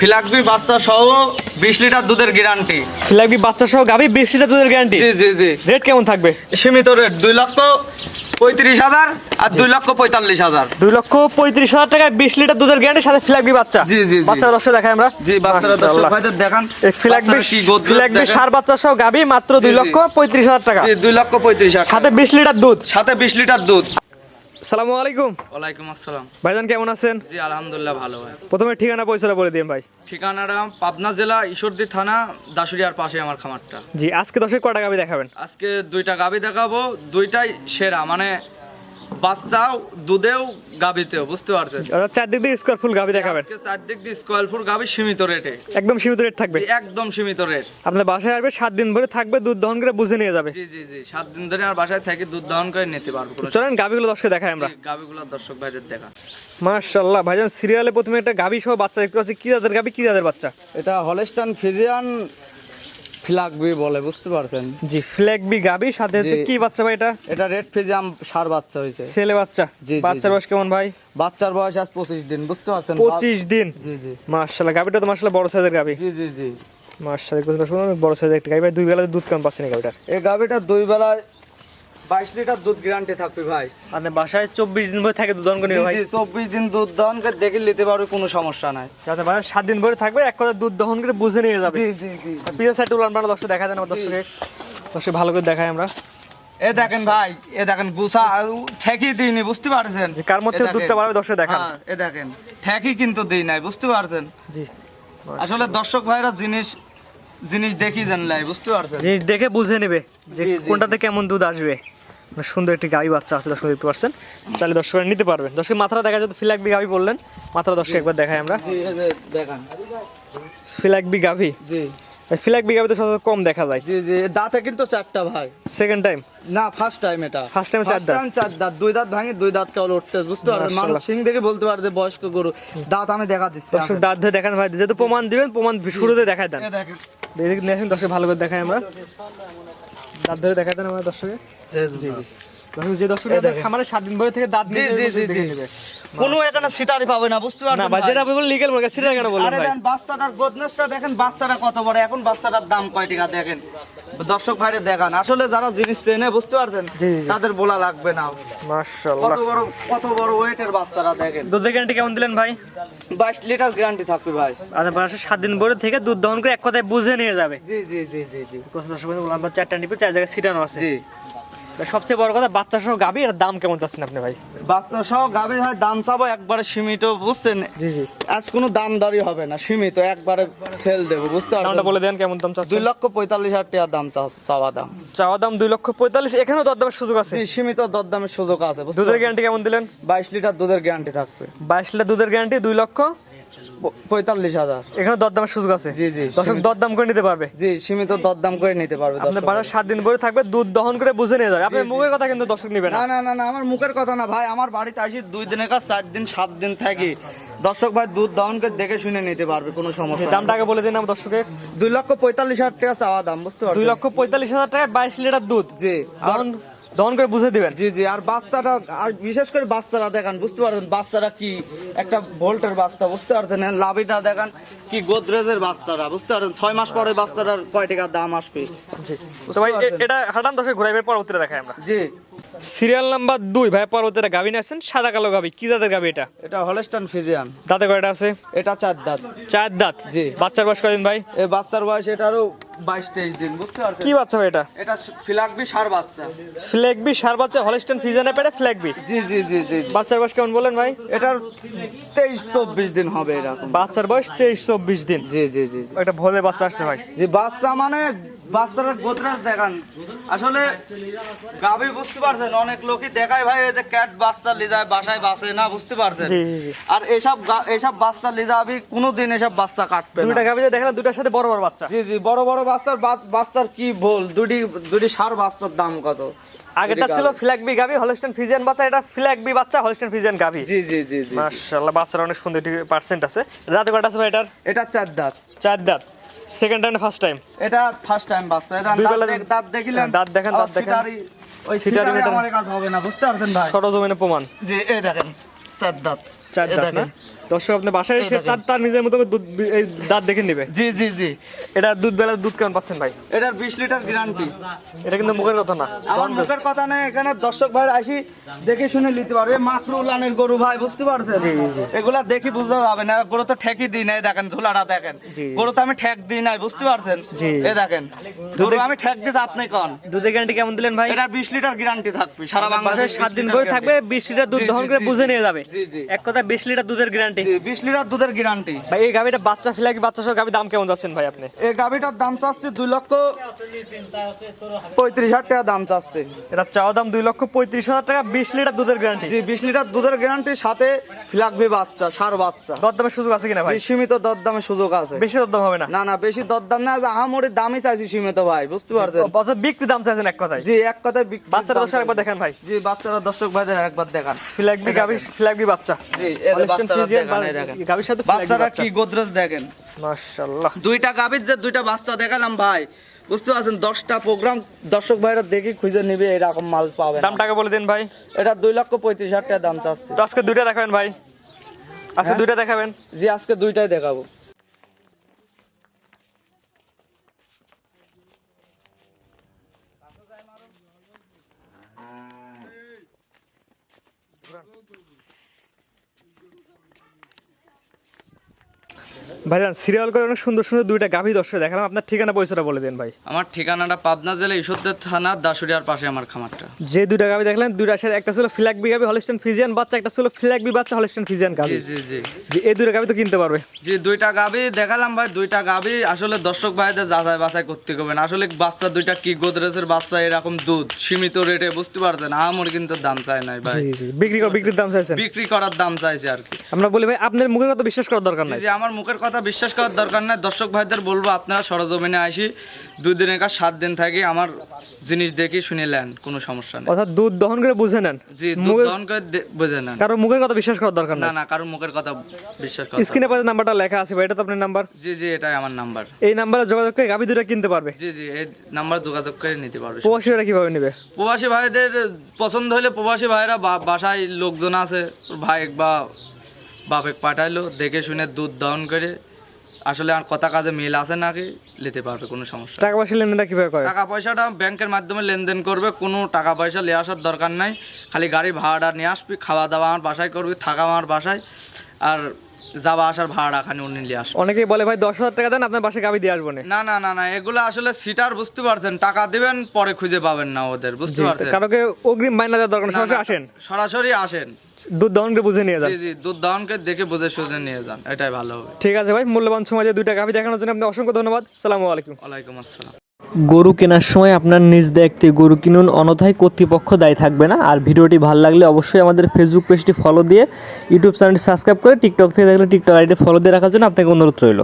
ফিলাকবি বাচ্চা সহ বিশ লিটার দুধের গ্যারান্টি ফিলাপি বাচ্চা সহ গাবি বিশ লিটার দুধের গ্যারান্টি জি জি জি। রেট কেমন থাকবে? সীমিত রেট দুই লক্ষ পঁয়ত্রিশ হাজার আর দুই লক্ষ পঁয়তাল্লিশ হাজার। দুই লক্ষ পঁয়ত্রিশ হাজার টাকায় বিশ লিটার দুধের গ্যারান্টি সাথে ফিলাপি বাচ্চা। জি, জি। বাচ্চারা দশটা দেখায় আমরা। জি বাচ্চারা দর্শক। ভাইদের দেখান। ফিলাকবি ফিলাকবি সার বাচ্চা সহ গাবি মাত্র দুই লক্ষ পঁয়ত্রিশ হাজার টাকা। জি দুই লক্ষ পঁয়ত্রিশ হাজার সাথে বিশ লিটার দুধ। সাথে বিশ লিটার দুধ। সালামু আলাইকুম। ওয়ালাইকুম আসসালাম। ভাইজান কেমন আছেন? জি আলহামদুলিল্লাহ ভালো ভাই। প্রথমে ঠিকানা পয়সাটা বলে দিন ভাই। ঠিকানাটা পাবনা জেলা ঈশ্বরদী থানা দাসুরিয়ার পাশে আমার খামারটা। জি আজকে দশের কটা গাবি দেখাবেন? আজকে দুইটা গাবি দেখাবো দুইটাই সেরা মানে বাচ্চাও দুধেও গাবিতেও বুঝতে পারছেন? ওরা চারদিক দিয়ে স্কোয়ার ফুল গাবি দেখাবেন। আজকে চারদিক দিয়ে স্কোয়ার গাবি সীমিত রেটে একদম সীমিত রেট থাকবে। একদম সীমিত রেট আপনার বাসায় আসবে সাত দিন ধরে থাকবে দুধ দহন করে বুঝে নিয়ে যাবে। জি জি জি সাত দিন ধরে আমার বাসায় থেকে দুধ দহন করে নিতে পারব চলেন গাবিগুলো দশকে দেখাই আমরা। গাবিগুলো দর্শক ভাইদের দেখা। মাশাল্লাহ ভাইজান সিরিয়ালে প্রথমে একটা গাবি সহ বাচ্চা দেখতে পাচ্ছি। কি জাতের গাবি কি জাতের বাচ্চা? এটা হলেস্টান ফিজিয়ান ফ্লাগবি বলে বুঝতে পারছেন? জি ফ্ল্যাগবি গাবি সাথে হচ্ছে কি বাচ্চা ভাই এটা? এটা রেড ফিজিয়াম সার বাচ্চা হয়েছে ছেলে বাচ্চা। জি, বাচ্চার বয়স কেমন ভাই? বাচ্চার বয়স আজ পঁচিশ দিন বুঝতে পারছেন? পঁচিশ দিন? জি জি। মাশাআল্লাহ গাবিটা তো মাশাআল্লাহ বড় সাইজের গাবি। জি জি জি। মাশাআল্লাহ বড় সাইজের একটা গাবি। ভাই দুই বেলা দুধ কেমন পাচ্ছেন না গাবিটার? এই গাবিটা দুই বেলায় বাইশ লিটার দুধ গ্যারান্টি থাকবে ভাই। আপনার বাসায় চব্বিশ দিন ধরে থাকে দুধ দহন করে ভাই? চব্বিশ দিন দুধ দহন করে দেখে নিতে পারবে কোনো সমস্যা নাই। যাতে ভাই সাত দিন ধরে থাকবে এক কথা দুধ দহন করে বুঝে নিয়ে যাবে। জি জি জি পিজা সাইড উলান পানা দর্শক দেখা দেন দর্শকে। দর্শক ভালো করে দেখাই আমরা। এ দেখেন ভাই এ দেখেন গুসা ঠেকি দিইনি বুঝতে পারছেন? যে কার মধ্যে দুধটা বাড়বে দর্শক দেখান। হ্যাঁ, এ দেখেন ঠেকি কিন্তু দিই নাই বুঝতে পারছেন? জি। আসলে দর্শক ভাইরা জিনিস জিনিস দেখি জানলাই বুঝতে পারছেন? জিনিস দেখে বুঝে নেবে যে কোনটাতে কেমন দুধ আসবে। মানে সুন্দর একটি গাবি বাচ্চা আছে দর্শক দেখতে পাচ্ছেন। চাইলে দর্শক নিতে পারবেন। দর্শক মাথাটা দেখা যায় ফিলাকবি গাবি বললেন। মাথাটা দর্শক একবার দেখাই আমরা। দেখান। ফিলাকবি গাভি জি। ফিলাকবি গাভি তো সবথেকে কম দেখা যায়। জি জি দাঁতে কিন্তু চারটা ভাই সেকেন্ড টাইম না ফার্স্ট টাইম এটা। First time চার দাঁত। চার দাঁত। দুই দাঁত ভাঙে দুই দাঁত কেবল উঠতে বুঝতে পারছেন মানুষ সিং দেখে বলতে পারে যে বয়স্ক গরু। দাঁত আমি দেখা দিচ্ছি দর্শক দাঁত ধরে দেখান ভাই। যেহেতু প্রমাণ দিবেন প্রমাণ শুরুতে দেখাই দেন। দেখেন। দর্শক ভালো করে দেখাই আমরা। দাঁত ধরে দেখাই দেন আমরা দর্শকে জি জি। দর্শক যে দর্শক খামারে সাত দিন ধরে থেকে দাঁত নিয়ে জি জি দেখে জি। নেবে। কোনো এখানে সিটারি পাবে না বুঝতে না ভাই? যেটা বলবেন লিগেল মনে সেটা কেন বলবেন আরে দেন বাচ্চাটার গোদনেসটা দেখেন বাচ্চাটা কত বড় এখন বাচ্চাটার দাম কয় টাকা দেখেন? দর্শক ভাইরে দেখান আসলে যারা জিনিস চেনে বুঝতে পারছেন। তাদের বলা লাগবে না। মাশাআল্লাহ। কত বড় কত বড় ওয়েটের বাচ্চারা দেখেন। দুধের গ্যারান্টি কেমন দিলেন ভাই? বাইশ লিটার গ্যারান্টি থাকবে ভাই। আর বাসা সাত দিন ভরে থেকে দুধ দহন করে এক কথায় বুঝে নিয়ে যাবে। জি জি জি জি জি। দর্শক বললাম, চারটা নিপে চার জায়গায় সিটানো আছে। জি। সবচেয়ে বড় কথা বাচ্চা সহ গাবি এর দাম কেমন চাচ্ছেন আপনি ভাই? বাচ্চা সহ গাভী হয় দাম চাবো একবারে সীমিত বুঝছেন? জি জি। আজ কোনো দাম দারি হবে না সীমিত একবারে সেল দেবো বুঝতে দামটা পারছেন বলে দেন কেমন দাম দুই চাচ্ছেন লক্ষ পঁয়তাল্লিশ হাজার টাকার দাম চাওয়া দাম। চাওয়া দাম দুই লক্ষ পঁয়তাল্লিশ এখানেও দরদামের সুযোগ আছে? জি, সীমিত দরদামের সুযোগ আছে দুধের গ্যারান্টি কেমন দিলেন? বাইশ লিটার দুধের গ্যারান্টি থাকবে। বাইশ লিটার দুধের গ্যারান্টি দুই লক্ষ? পঁয়তাল্লিশ হাজার। এখানে দরদামের সুযোগ আছে? জি, জি, দর্শক দরদাম করে নিতে পারবে? জি সীমিত দরদাম করে নিতে পারবে আপনার বাজার সাত দিন ভরে থাকবে দুধ দহন করে বুঝে নিয়ে যাবে। আপনার জি। মুখের কথা কিন্তু দর্শক নিবে না। না না না আমার মুখের কথা না ভাই আমার বাড়িতে আসি দুই দিনের কাজ চার দিন সাত দিন থাকি। দর্শক ভাই দুধ দহন করে দেখে শুনে নিতে পারবে কোনো সমস্যা দামটা আগে বলে দিন আমার দর্শকের। দুই লক্ষ পঁয়তাল্লিশ হাজার টাকা চাওয়া দাম বুঝতে পারছেন? দুই লক্ষ পঁয়তাল্লিশ হাজার টাকায় বাইশ লিটার দুধ। জি। দহন দহন করে বুঝে দিবেন। জি জি আর বাচ্চাটা আর বিশেষ করে বাচ্চারা দেখান বুঝতে পারবেন বাচ্চারা কি একটা ভোল্টের বাচ্চা বুঝতে পারছেন লাভিটা দেখান কি গোদরেজের বাচ্চারা বুঝতে পারছেন? ছয় মাস পরে বাচ্চাটার কয় টাকা দাম আসবে? ভাই এ- এটা হাঁটান দর্শক ঘুরাইবে পরবর্তীতে দেখাই আমরা। জি। সিরিয়াল নাম্বার দুই ভাই পরবর্তীতে গাভি নিয়ে আসছেন সাদা কালো গাভি। কি জাতের গাভি এটা? এটা হলেস্টান ফিজিয়ান। দাঁতে কয়টা আছে? এটা চার দাঁত। চার দাঁত? জি। বাচ্চার বয়স কদিন ভাই? এই বাচ্চার বয়স এটারও বাইশ তেইশ দিন বুঝতে পারছেন? কি বাচ্চা ভাই এটা? এটা ফিলাকবি সার বাচ্চা। ফ্ল্যাগবি সার বাচ্চা হলিস্টন ফিজানে পেটে ফ্ল্যাগবি? জি জি জি জি। বাচ্চার বয়স কেমন বলেন ভাই? এটার তেইশ চব্বিশ দিন হবে এরকম। বাচ্চার বয়স তেইশ চব্বিশ দিন। জি জি জি এটা ভোলে বাচ্চা আসছে ভাই। যে বাচ্চা মানে বাচ্চারা গোদরাজ দেখান। আসলে গাবি বুঝতে পারছেন অনেক লোকই দেখায় ভাই এই যে ক্যাট বাচ্চা লিজায় বাসায় বাসে না বুঝতে পারছেন। আর এসব এসব বাচ্চা লিজাবি কোনোদিন এসব বাচ্চা কাটবে দুইটা গাভি যে দেখলাম দুটার সাথে বড় বড় বাচ্চা। জি জি বড় বড় বাচ্চার বাচ্চার কি বল দুটি দুটি সার বাচ্চার দাম কত? আগেরটা ছিল ফ্ল্যাগবি গাভি হলস্টেন ফিজিয়ান বাচ্চা এটা ফ্ল্যাগবি বাচ্চা হলিস্টন ফিজিয়ান গাভি। জি জি জি জি মাশাআল্লাহ বাচ্চার অনেক সুন্দর পার্সেন্ট আছে। দাঁতে কয়টা আছে ভাই এটার? এটা চার দাঁত। চার দাঁত। সেকেন্ড টাইম ফার্স্ট টাইম এটা ফার্স্ট টাইম বাচ্চা। এটা দাঁত দেখিলেন দাঁত দেখেন, দাঁত দেখেন। ওই সিটারি আমার কাজ হবে না বুঝতে পারছেন ভাই? সরজমিনে প্রমাণ। জি এই দেখেন চার দাঁত। চার দাঁত না? দর্শক আপনার বাসায় এসে তার তার নিজের মতো দুধ এই দাঁত দেখে নেবে। জি জি জি। এটা দুধ দুধ কেমন পাচ্ছেন ভাই? এটার বিশ লিটার গ্যারান্টি এটা কিন্তু মুখের কথা না আমার মুখের কথা নেই এখানে দর্শক ভাই আসি দেখে শুনে নিতে পারবে। মাকরু উলানের গরু ভাই বুঝতে পারছেন? এগুলা দেখি বুঝতে যাবে না। গরু তো ঠেকি দিই নাই দেখেন ঝোলাটা দেখেন। গরু তো আমি ঠেক দিই নাই বুঝতে পারছেন? জি। এ দেখেন গরু আমি ঠেক দিতে আপনি কন। দুধের গ্যারান্টি কেমন দিলেন ভাই? এটার বিশ লিটার গ্যারান্টি থাকবে সারা বাংলাদেশ সাত দিন করে থাকবে বিশ লিটার দুধ জি, দহন করে বুঝে নিয়ে যাবে। জি, জি। এক কথা বিশ লিটার দুধের গ্যারান্টি বিশ লিটার দুধের গ্যারান্টি ভাই এই গাভিটা বাচ্চা ফিলাকি বাচ্চা সহ গাভি দাম কেমন যাচ্ছেন ভাই আপনি? এই গাভিটার দাম চাচ্ছে দুই লক্ষ পঁয়ত্রিশ হাজার টাকা দাম চাচ্ছে। এটা চাওয়া দাম দুই লক্ষ পঁয়ত্রিশ হাজার টাকা বিশ লিটার দুধের গ্যারান্টি জি বিশ লিটার দুধের গ্যারান্টির সাথে ফিলাকবি বাচ্চা সার বাচ্চা। দরদামের সুযোগ আছে কিনা ভাই? সীমিত দরদামের সুযোগ আছে। বেশি দরদাম হবে না? না না বেশি দরদাম না আহামরি দামই চাইছি সীমিত ভাই বুঝতে পারছেন? অর্থাৎ বিক্রি দাম চাইছেন এক কথায়? জি এক কথায় বাচ্চারা দর্শক একবার দেখেন ভাই। জি বাচ্চারা দর্শক ভাইদের একবার দেখান। ফিলাকবি গাভি ফিলাকবি বাচ্চা। জি। বাচ্চারা কি গোদরেজ দেখেন? মাশাআল্লাহ। দুইটা যে দুইটা বাচ্চা দেখালাম ভাই বুঝতে পারছেন দশটা প্রোগ্রাম দর্শক ভাইরা দেখি খুঁজে নিবে এরকম মাল পাবে না। দাম টাকা বলে দিন ভাই। এটা দুই লক্ষ পঁয়ত্রিশ হাজার টাকা দাম চাচ্ছে। আজকে দুইটা দেখাবেন ভাই। আজকে হ্যাঁ? দুইটা দেখাবেন। জি আজকে দুইটাই দেখাবো। ভাইজান সিরিয়াল করে অনেক সুন্দর সুন্দর দুইটা গাভী দর্শক দেখালাম। আপনার ঠিকানা পয়সাটা বলে দেন ভাই। আমার ঠিকানাটা পাবনা জেলা ঈশ্বরদের থানা দাসুরিয়ার পাশে আমার খামারটা। যে দুইটা গাভী দেখলেন দুইটা সাথে একটা ছিল ফিলাকবি গাভী হলিস্টেন ফিজিয়ান বাচ্চা একটা ছিল ফিলাকবি বাচ্চা হলিস্টেন ফিজিয়ান গাভী। জি জি যে এই দুইটা গাভী তো কিনতে পারবে। জি দুইটা গাবি দেখালাম ভাই দুইটা গাবি আসলে দর্শক ভাইদের যাচাই বাছাই করতে হবে না। আসলে বাচ্চা দুইটা কি গোদরেজের বাচ্চা এরকম দুধ সীমিত রেটে বুঝতে পারছেন? আমার কিন্তু দাম চাই নাই ভাই। জি জি। বিক্রি কর বিক্রির দাম চাইছেন? বিক্রি করার দাম চাইছে আর কি। আমরা বলি ভাই আপনার মুখের কথা বিশ্বাস করার দরকার নাই। জি আমার মুখের কথা বিশ্বাস করার দরকার নাই। দর্শক ভাইদের বলব আপনারা সরজমিনে আসি দুই দিনের কাজ সাত দিন থাকি আমার জিনিস দেখি শুনে নেন কোনো সমস্যা নেই। অর্থাৎ দুধ দহন করে বুঝে নেন। জি দুধ দহন করে বুঝে নেন। কারও মুখের কথা বিশ্বাস করার দরকার না না কারোর মুখের কথা বিশ্বাস করা স্ক্রিনে পাশে নাম্বারটা লেখা আছে ভাই এটা তো আপনার নাম্বার? জি জি এটাই আমার নাম্বার। এই নাম্বারে যোগাযোগ করে গাভী দুইটা কিনতে পারবে। জি জি এই নাম্বার যোগাযোগ করে নিতে পারবে। প্রবাসীরা কীভাবে নেবে? প্রবাসী ভাইদের পছন্দ হলে প্রবাসী ভাইরা বাসায় লোকজন আছে ভাই বা বাপেক পাঠাইলো দেখে শুনে দুধ দহন করে আসলে আর কথা কাজে মিল আছে নাকি নিতে পারবে কোনো সমস্যা। টাকা পয়সা লেনদেনটা কীভাবে করে? টাকা পয়সাটা ব্যাংকের মাধ্যমে লেনদেন করবে কোনো টাকা পয়সা নিয়ে আসার দরকার নাই খালি গাড়ি ভাড়াটা নিয়ে আসবি খাওয়া দাওয়া আমার বাসায় করবি থাকা আমার বাসায় আর যাওয়া আসার ভাড়া খানি উনি নিয়ে আসবে। অনেকেই বলে ভাই দশ হাজার টাকা দেন আপনার বাসায় গাভী দিয়ে আসব না। না না না না এগুলো আসলে সিটার বুঝতে পারছেন টাকা দিবেন পরে খুঁজে পাবেন না ওদের বুঝতে পারছেন? কারোকে অগ্রিম মাইনা দেওয়ার দরকার সরাসরি আসেন। সরাসরি আসেন। দুধ দহন করে বুঝে নিয়ে যান। জি জি দুধ দহনকে দেখে বুঝে শুনে নিয়ে যান এটাই ভালো হবে। ঠিক আছে ভাই মূল্যবান সময় দিয়ে দুইটা গাভী দেখানোর জন্য আপনাকে অসংখ্য ধন্যবাদ। সালামু আলাইকুম। ওয়ালাইকুম আসসালাম। গরু কেনার সময় আপনার নিজ দায়িত্বে গরু কিনুন অনথায় কর্তৃপক্ষ দায়ী থাকবে না। আর ভিডিওটি ভালো লাগলে অবশ্যই আমাদের ফেসবুক পেজটি ফলো দিয়ে ইউটিউব চ্যানেলটি সাবস্ক্রাইব করে টিকটক থেকে দেখলে টিকটক আইডি ফলো দিয়ে রাখার জন্য আপনাকে অনুরোধ রইল।